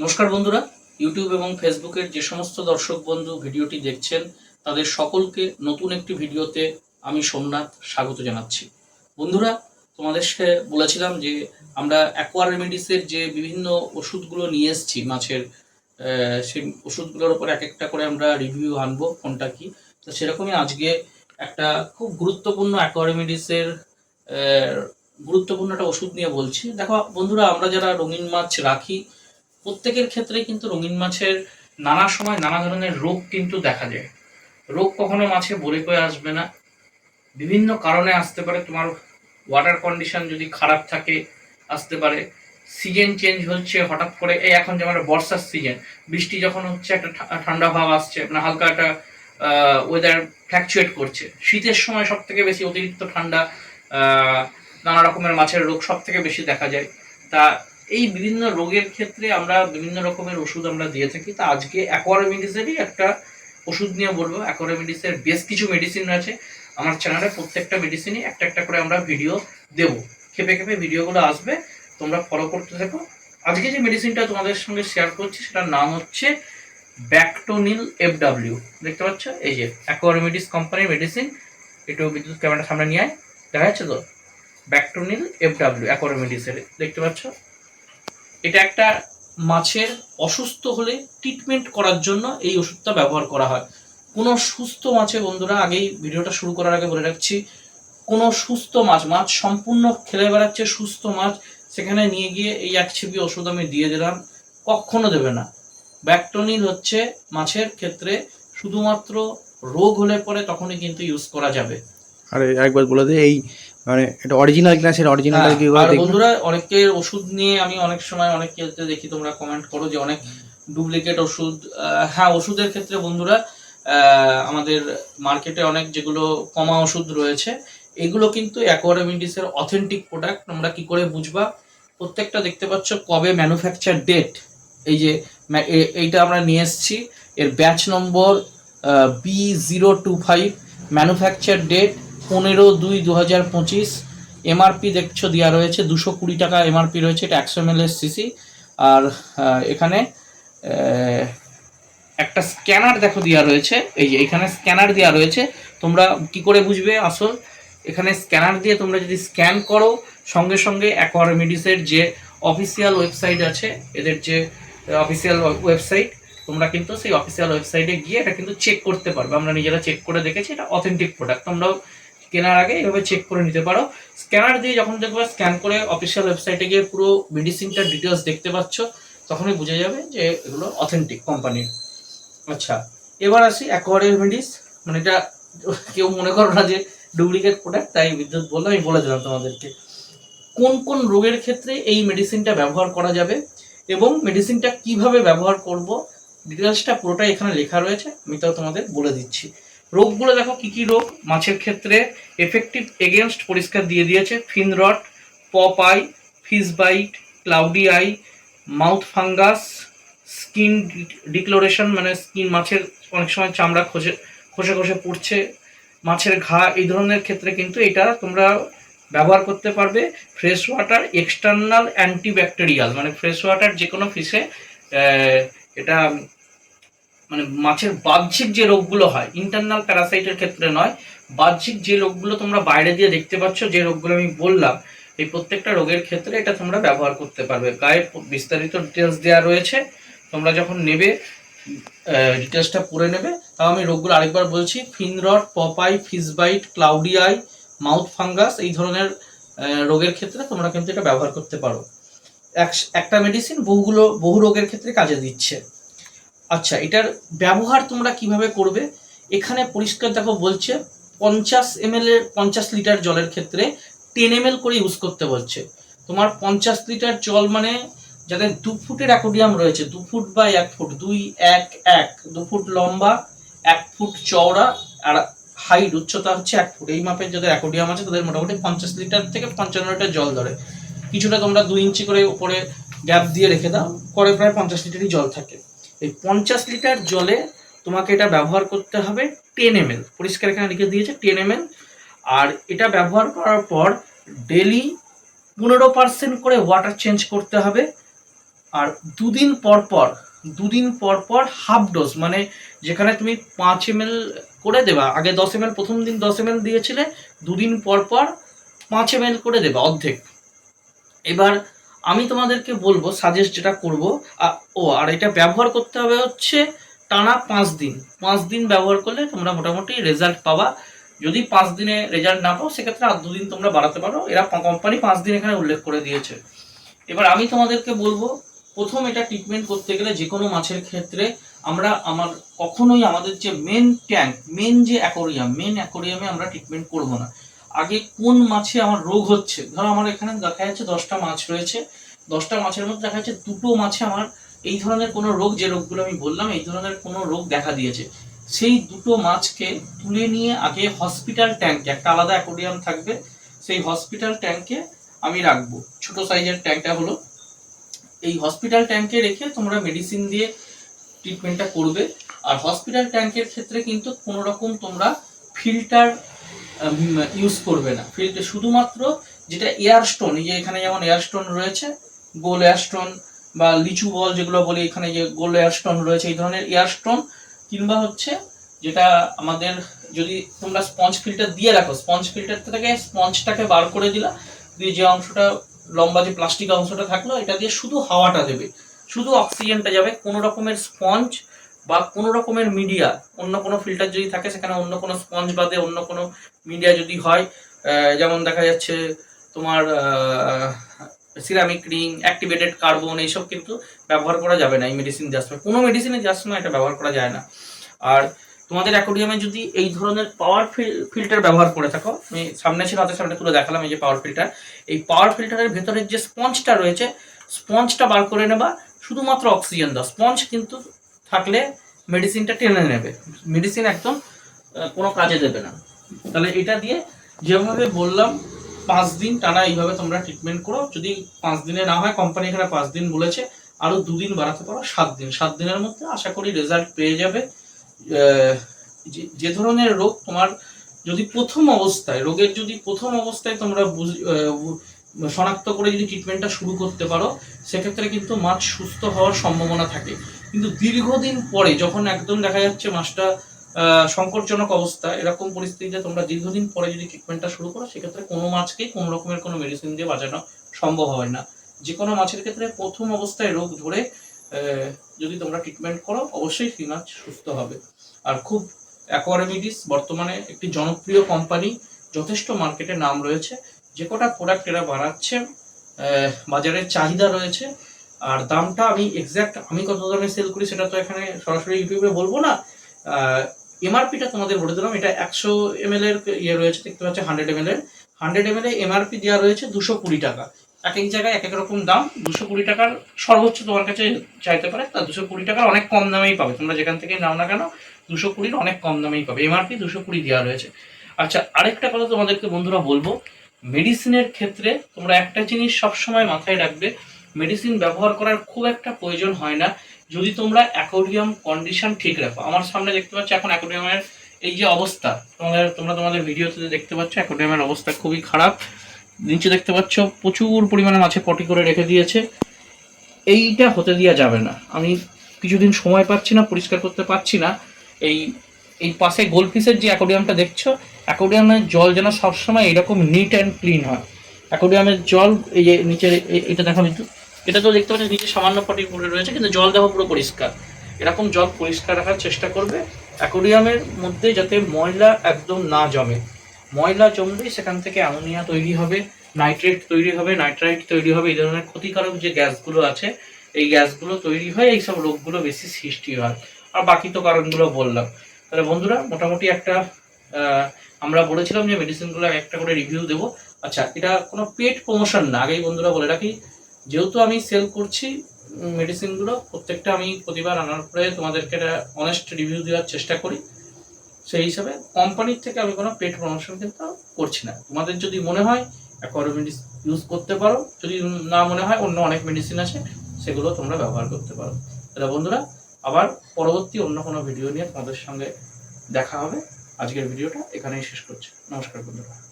নমস্কার বন্ধুরা ইউটিউব এবং ফেসবুকের যে সমস্ত দর্শক বন্ধু ভিডিওটি দেখছেন, তাদের সকলকে নতুন একটি ভিডিওতে আমি সোমনাথ স্বাগত জানাচ্ছি। বন্ধুরা তোমাদের সাথে বলেছিলাম যে আমরা অ্যাকোয়ার রেমেডিসের যে বিভিন্ন ওষুধগুলো নিয়ে এসেছি মাছের সেই ওষুধগুলোর উপর এক একটা করে আমরা রিভিউ আনব, কোনটা কি। তো সেরকমই আজকে একটা খুব গুরুত্বপূর্ণ অ্যাকোয়ার রেমেডিসের গুরুত্বপূর্ণ একটা ওষুধ নিয়ে বলছি। দেখো বন্ধুরা, আমরা যারা রঙিন মাছ রাখি প্রত্যেকের ক্ষেত্রে কিন্তু রঙিন মাছের নানা সময় নানা ধরনের রোগ কিন্তু দেখা যায়। রোগ কখনো মাছে বলে কয়ে আসবে না। বিভিন্ন কারণে আসতে পারে। তোমার ওয়াটার কন্ডিশন যদি খারাপ থাকে, আসতে পারে। সিজন চেঞ্জ হচ্ছে, হঠাৎ করে এই এখন যেমন বর্ষার সিজন বৃষ্টি যখন হচ্ছে, একটা ঠান্ডা ভাব আসছে মানে হালকা একটা ওয়েদার ফ্ল্যাকচুয়েট করছে। শীতের সময় সব থেকে বেশি অতিরিক্ত ঠান্ডা নানা রকমের মাছের রোগ সব থেকে বেশি দেখা যায়। তা এই বিভিন্ন রোগের ক্ষেত্রে আমরা বিভিন্ন রকমের ওষুধ আমরা দিয়ে থাকি। তা আজকে অ্যাকোয়ারেমিডিসেরই একটা ওষুধ নিয়ে বলব। অ্যাকোয়ারেমিডিসের বেশ কিছু মেডিসিন আছে। আমার চ্যানেলে প্রত্যেকটা মেডিসিনই একটা একটা করে আমরা ভিডিও দেব। খেপে খেপে ভিডিওগুলো আসবে। তোমরা ফলো করতে থাকো। আজকে যে মেডিসিনটা তোমাদের সঙ্গে শেয়ার করছি, সেটার নাম হচ্ছে ব্যাকটোনিল এফডাব্লিউ দেখতে পাচ্ছ? এই যে অ্যাকোয়ারেমিডিস কোম্পানির মেডিসিন একটু বিদ্যুৎ ক্যামেরার সামনে নিয়ে আয়। দেখা যাচ্ছে তো? ব্যাকটোনিল এফডাব্লিউ অ্যাকোয়ারেমিডিসের দেখতে পাচ্ছ? এটা একটা মাছের অসুস্থ হলে ট্রিটমেন্ট করার জন্য এই ওষুধটা ব্যবহার করা হয়। কোনো সুস্থ মাছে বন্ধুরা, আগেই ভিডিওটা শুরু করার আগে বলে রাখছি, কোনো সুস্থ মাছ মাছ সম্পূর্ণ খেলে বেড়াচ্ছে সুস্থ মাছ, সেখানে নিয়ে গিয়ে এই এক ছিপি ওষুধ আমি দিয়ে দিলাম, কখনো দেবে না। ব্যাকটনিল হচ্ছে মাছের ক্ষেত্রে শুধুমাত্র রোগ হলে পরে তখনই কিন্তু ইউজ করা যাবে। আরে একবার বলে দে, এই মানে এটা অরিজিনাল কিনা সেটা অরিজিনাল হ্যাঁ, কি আর বন্ধুরা অনেকের ওষুধ নিয়ে আমি অনেক সময় অনেক ক্ষেত্রে দেখি তোমরা কমেন্ট করো যে অনেক ডুপ্লিকেট ওষুধ হ্যাঁ ওষুধের ক্ষেত্রে বন্ধুরা আমাদের মার্কেটে অনেক যেগুলো কমা ওষুধ রয়েছে এগুলো কিন্তু অ্যাকোয়ারামিডিসের অথেন্টিক প্রোডাক্ট তোমরা কি করে বুঝবা? প্রত্যেকটা দেখতে পাচ্ছ কবে ম্যানুফ্যাকচার ডেট এই যে এইটা আমরা নিয়ে এসেছি এর batch number B zero two five manufacture date পনেরো দুই দু হাজার পঁচিশ এমআরপি দেখছ দেওয়া রয়েছে, দুশো কুড়ি টাকা এমআরপি রয়েছে, এটা একশো এম সিসি আর এখানে একটা স্ক্যানার দেখো দেওয়া রয়েছে, এই যে এখানে স্ক্যানার দেওয়া রয়েছে, তোমরা কি করে বুঝবে আসল? এখানে স্ক্যানার দিয়ে তোমরা যদি স্ক্যান করো, সঙ্গে সঙ্গে অ্যাকোয়ারমেডিসের যে অফিসিয়াল ওয়েবসাইট আছে, এদের যে অফিসিয়াল ওয়েবসাইট তোমরা কিন্তু সেই অফিসিয়াল ওয়েবসাইটে গিয়ে এটা কিন্তু চেক করতে পারবে। আমরা নিজেরা চেক করে দেখেছি, এটা অথেন্টিক প্রোডাক্ট তোমরাও কেনার আগে এভাবে চেক করে নিতে পারো। স্ক্যানার দিয়ে যখন দেখবে স্ক্যান করে অফিসিয়াল ওয়েবসাইটে গিয়ে পুরো মেডিসিনটার ডিটেলস দেখতে পাচ্ছ, তখনই বুঝে যাবে যে এগুলো অথেন্টিক কোম্পানির আচ্ছা এবার আসি অ্যাকোয়ারিয়াল মেডিস মানে এটা কেউ মনে করো না যে ডুপ্লিকেট প্রোডাক্ট তাই বিদ্যুৎ বলল, আমি বলে দিলাম তোমাদেরকে। কোন কোন রোগের ক্ষেত্রে এই মেডিসিনটা ব্যবহার করা যাবে এবং মেডিসিনটা কীভাবে ব্যবহার করব ডিটেলসটা পুরোটাই এখানে লেখা রয়েছে, আমি তাও তোমাদের বলে দিচ্ছি। রোগগুলো দেখো কি কি রোগ? মাছের ক্ষেত্রে এফেক্টিভ এগেনস্ট পরিষ্কার দিয়ে দিয়েছে। Fin rot pop eye fish bite cloudy eye mouth fungus skin discoloration মানে স্কিন মাছের অনেক সময় চামড়া খসে খসে খসে পড়ছে। মাছের ঘা এই ধরনের ক্ষেত্রে কিন্তু এটা তোমরা ব্যবহার করতে পারবে। ফ্রেশ ওয়াটার এক্সটার্নাল অ্যান্টিব্যাকটেরিয়াল মানে ফ্রেশ ওয়াটার যে কোনো ফিশে এটা মানে মাছের বাহ্যিক যে রোগগুলো হয় ইন্টারনাল প্যারাসাইটের ক্ষেত্রে নয়, বাহ্যিক যে রোগগুলো তোমরা বাইরে দিয়ে দেখতে পাচ্ছ, যে রোগগুলো আমি বললাম, এই প্রত্যেকটা রোগের ক্ষেত্রে এটা তোমরা ব্যবহার করতে পারবে। গায়ে বিস্তারিত ডিটেলস দেওয়া রয়েছে, তোমরা যখন নেবে ডিটেলসটা পড়ে নেবে, তাও আমি রোগগুলো আরেকবার বলছি, fin rot, popeye, fish bite cloudy eye mouth fungus, এই ধরনের রোগের ক্ষেত্রে তোমরা কিন্তু এটা ব্যবহার করতে পারো। এক- একটা মেডিসিন বহুগুলো, বহু রোগের ক্ষেত্রে কাজে দিচ্ছে। আচ্ছা এটার ব্যবহার তোমরা কীভাবে করবে? এখানে পরিষ্কার দেখো বলছে, পঞ্চাশ এম এল এর পঞ্চাশ লিটার জলের ক্ষেত্রে টেন এম করে ইউজ করতে বলছে। তোমার পঞ্চাশ লিটার জল মানে যাদের দু ফুটের অ্যাকোডিয়াম রয়েছে, দু ফুট বা এক ফুট, দুই, এক এক, দু ফুট লম্বা, এক ফুট চওড়া, আর হাইট উচ্চতা হচ্ছে এক ফুট। এই মাপের যাদের অ্যাকোডিয়াম আছে, তাদের মোটামুটি পঞ্চাশ লিটার থেকে পঞ্চান্ন লিটার জল ধরে। কিছুটা তোমরা দুই ইঞ্চি করে উপরে গ্যাপ দিয়ে রেখে দাও করে প্রায় পঞ্চাশ লিটারই জল থাকে। এই পঞ্চাশ লিটার জলে তোমাকে এটা ব্যবহার করতে হবে টেন এম এল পরিষ্কার এখানে লিখে দিয়েছে টেন এম এল আর এটা ব্যবহার করার পর ডেলি পনেরো পার্সেন্ট করে ওয়াটার চেঞ্জ করতে হবে। আর দুদিন পর পর, দুদিন পর পর হাফ ডোজ মানে যেখানে তুমি পাঁচ এম করে দেবা, আগে দশ এম প্রথম দিন দশ এম দিয়েছিলে, দুদিন পর পর পাঁচ এম এল করে দেবা অর্ধেক। এবার আমি তোমাদেরকে বলব সাজেস্ট যেটা করব ও, আর এটা ব্যবহার করতে হবে হচ্ছে টানা পাঁচ দিন। পাঁচ দিন ব্যবহার করলে তোমরা মোটামুটি রেজাল্ট পাবা। যদি পাঁচ দিনে রেজাল্ট না পাও, সেক্ষেত্রে আর দুদিন তোমরা বাড়াতে পারো। এরা কোম্পানি পাঁচ দিন এখানে উল্লেখ করে দিয়েছে। এবার আমি তোমাদেরকে বলব, প্রথম এটা ট্রিটমেন্ট করতে গেলে যে কোনো মাছের ক্ষেত্রে আমরা আমার, কখনোই আমাদের যে মেন ট্যাঙ্ক মেন যে অ্যাকোরিয়াম মেন অ্যাকোরিয়ামে আমরা ট্রিটমেন্ট করব না। আগে কোন মাছে আমার রোগ হচ্ছে? ধরো আমার এখানে দেখা যাচ্ছে দশটা মাছ রয়েছে। দশটা মাছের মধ্যে দেখা যাচ্ছে দুটো মাছে আমার এই ধরনের কোনো রোগ, যে রোগগুলো আমি বললাম, এই ধরনের কোনো রোগ দেখা দিয়েছে। সেই দুটো মাছকে তুলে নিয়ে আগে হসপিটাল ট্যাঙ্কে, একটা আলাদা অ্যাকোরিয়াম থাকবে, সেই হসপিটাল ট্যাঙ্কে আমি রাখব। ছোট সাইজের ট্যাঙ্কটা হলো। এই হসপিটাল ট্যাঙ্কে রেখে তোমরা মেডিসিন দিয়ে ট্রিটমেন্টটা করবে। আর হসপিটাল ট্যাঙ্কের ক্ষেত্রে কিন্তু কোনো রকম তোমরা ফিল্টার ইউজ করবে না। ফিল্টার শুধুমাত্র যেটা এয়ার স্টোন এই যে এখানে যেমন এয়ার স্টোন রয়েছে, গোল এয়ার স্টোন বা লিচু বল যেগুলো বলি, এখানে যে গোল এয়ার স্টোন রয়েছে, এই ধরনের এয়ার স্টোন কিংবা হচ্ছে যেটা আমাদের যদি তোমরা স্পঞ্জ ফিল্টার দিয়ে রাখো স্পঞ্জ ফিল্টার থেকে স্পঞ্জটাকে বার করে দিলা, দিয়ে যে অংশটা লম্বা যে প্লাস্টিক অংশটা থাকল, এটা দিয়ে শুধু হাওয়াটা দেবে। শুধু অক্সিজেনটা যাবে, কোনো রকমের স্পঞ্জ বা কোনো রকমের মিডিয়া অন্য কোনো ফিল্টার যদি থাকে সেখানে অন্য কোনো স্পঞ্জ বাদে অন্য কোনো মিডিয়া যদি হয় যেমন দেখা যাচ্ছে তোমার সিরামিক রিং অ্যাক্টিভেটেড কার্বন এইসব কিন্তু ব্যবহার করা যাবে না এই মেডিসিন দেওয়ার সময় কোনো মেডিসিনে দেওয়ার সময় এটা ব্যবহার করা যায় না। আর তোমাদের অ্যাকোরিয়ামে যদি এই ধরনের পাওয়ার ফিল্টার ব্যবহার করে থাকো, আমি সামনে ছিল, হাতের সামনে তুলে দেখালাম এই যে পাওয়ার ফিল্টার এই পাওয়ার ফিল্টারের ভেতরের যে স্পঞ্জটা রয়েছে স্পঞ্জটা বার করে নেবা, শুধুমাত্র অক্সিজেন দাও। স্পঞ্জ কিন্তু থাকলে মেডিসিনটা টেনে নেবে। মেডিসিন একদম কোনো কাজে দেবে না। তাহলে এটা দিয়ে যেভাবে বললাম, পাঁচ দিন টানা এইভাবে তোমরা ট্রিটমেন্ট করো। যদি পাঁচ দিনে না হয় কোম্পানি এখানে পাঁচ দিন বলেছে আরও দুদিন বাড়াতে পারো, সাত দিন। সাত দিনের মধ্যে আশা করি রেজাল্ট পেয়ে যাবে। যে- ধরনের রোগ তোমার যদি প্রথম অবস্থায়, রোগের যদি প্রথম অবস্থায় তোমরা শনাক্ত করে যদি ট্রিটমেন্টটা শুরু করতে পারো, সেক্ষেত্রে কিন্তু মাছ সুস্থ হওয়ার সম্ভাবনা থাকে। কিন্তু দীর্ঘদিন পরে যখন একদম দেখা যাচ্ছে মাছটা সংকটজনক অবস্থা, এরকম পরিস্থিতিতে তোমরা দীর্ঘদিন পরে যদি ট্রিটমেন্টটা শুরু করো, সেক্ষেত্রে কোনো মাছকেই কোনো রকমের কোনো মেডিসিন দিয়ে বাঁচানো সম্ভব হয় না। যে কোনো মাছের ক্ষেত্রে প্রথম অবস্থায় রোগ ধরে যদি তোমরা ট্রিটমেন্ট করো, অবশ্যই সেই মাছ সুস্থ হবে। আর খুব অ্যাকোয়ারেমিডিস বর্তমানে একটি জনপ্রিয় কোম্পানি যথেষ্ট মার্কেটে নাম রয়েছে। যে কটা প্রোডাক্ট এরা বানাচ্ছে বাজারের চাহিদা রয়েছে, আর দামটা আমি এক্স্যাক্ট আমি কত দামে সেল করি সেটা তো এখানে সরাসরি ইউটিউবে বলব না। এমআরপিটা তোমাদের বলে দিলাম, এটা একশো এম এর ইয়ে রয়েছে, দেখতে পাচ্ছ হান্ড্রেড এম এর। হান্ড্রেড এম এর এমআরপি দেওয়া রয়েছে দুশো কুড়ি টাকা। এক এক জায়গায় এক এক রকম দাম, দুশো কুড়ি টাকার সর্বোচ্চ তোমার কাছে চাইতে পারে, তা দুশো কুড়ি টাকার অনেক কম দামেই পাবে। তোমরা যেখান থেকে নাও না কেন, দুশো কুড়ির অনেক কম দামেই পাবে। এমআরপি দুশো কুড়ি দেওয়া রয়েছে। আচ্ছা আরেকটা কথা তোমাদেরকে বন্ধুরা বলব মেডিসিনের ক্ষেত্রে তোমরা একটা জিনিস সবসময় মাথায় রাখবে, মেডিসিন ব্যবহার করার খুব একটা প্রয়োজন হয় না। যদি তোমরা অ্যাকোরিয়াম কন্ডিশন ঠিক রাখো, আমার সামনে দেখতে পাচ্ছ এখন অ্যাকোরিয়ামের এই যে অবস্থা, তোমাদের, তোমরা তোমাদের ভিডিওতে দেখতে পাচ্ছ অ্যাকোরিয়ামের অবস্থা খুবই খারাপ। নিচে দেখতে পাচ্ছ প্রচুর পরিমাণে মাছে পটি করে রেখে দিয়েছে। এইটা হতে দেওয়া যাবে না। আমি কিছুদিন সময় পাচ্ছি না, পরিষ্কার করতে পারছি না। এই এই পাশে গোলফিসের যে অ্যাকোরিয়ামটা দেখছ অ্যাকোরিয়ামের জল যেন সবসময় এরকম নিট অ্যান্ড ক্লিন হয়। অ্যাকোরিয়ামের জল, এই যে নিচে এটা দেখো কিন্তু এটা তো দেখতে পাচ্ছি নিচে সামান্য পটি পড়ে রয়েছে, কিন্তু জল দেখো পুরো পরিষ্কার। এরকম জল পরিষ্কার রাখার চেষ্টা করবে। অ্যাকোরিয়ামের মধ্যে যাতে ময়লা একদম না জমে। ময়লা জমলেই সেখান থেকে অ্যামোনিয়া তৈরি হবে, নাইট্রেট তৈরি হবে, নাইট্রাইট তৈরি হবে, এই ধরনের ক্ষতিকারক যে গ্যাসগুলো আছে, এই গ্যাসগুলো তৈরি হয় এইসব রোগগুলো বেশি সৃষ্টি হয়। আর বাকি তো কারণগুলো বললাম। তাহলে বন্ধুরা, মোটামুটি একটা আমরা বলেছিলাম যে মেডিসিনগুলো একটা করে রিভিউ দেবো। আচ্ছা এটা কোনো পেট প্রমোশন না, আগেই বন্ধুরা বলে রাখি। যেহেতু আমি সেল করছি মেডিসিনগুলো প্রত্যেকটা আমি প্রতিবার আনার পরে তোমাদেরকে একটা অনেস্ট রিভিউ দেওয়ার চেষ্টা করি। সেই হিসাবে কোম্পানির থেকে আমি কোনো পেট প্রমোশন কিন্তু করছি না। তোমাদের যদি মনে হয় অ্যাকোয়ারমেডিস ইউজ করতে পারো। যদি না মনে হয়, অন্য অনেক মেডিসিন আছে, সেগুলো তোমরা ব্যবহার করতে পারো। তাহলে বন্ধুরা, আবার পরবর্তী অন্য কোনো ভিডিও নিয়ে তোমাদের সঙ্গে দেখা হবে। আজকের ভিডিওটা এখানেই শেষ করছি। নমস্কার বন্ধুরা।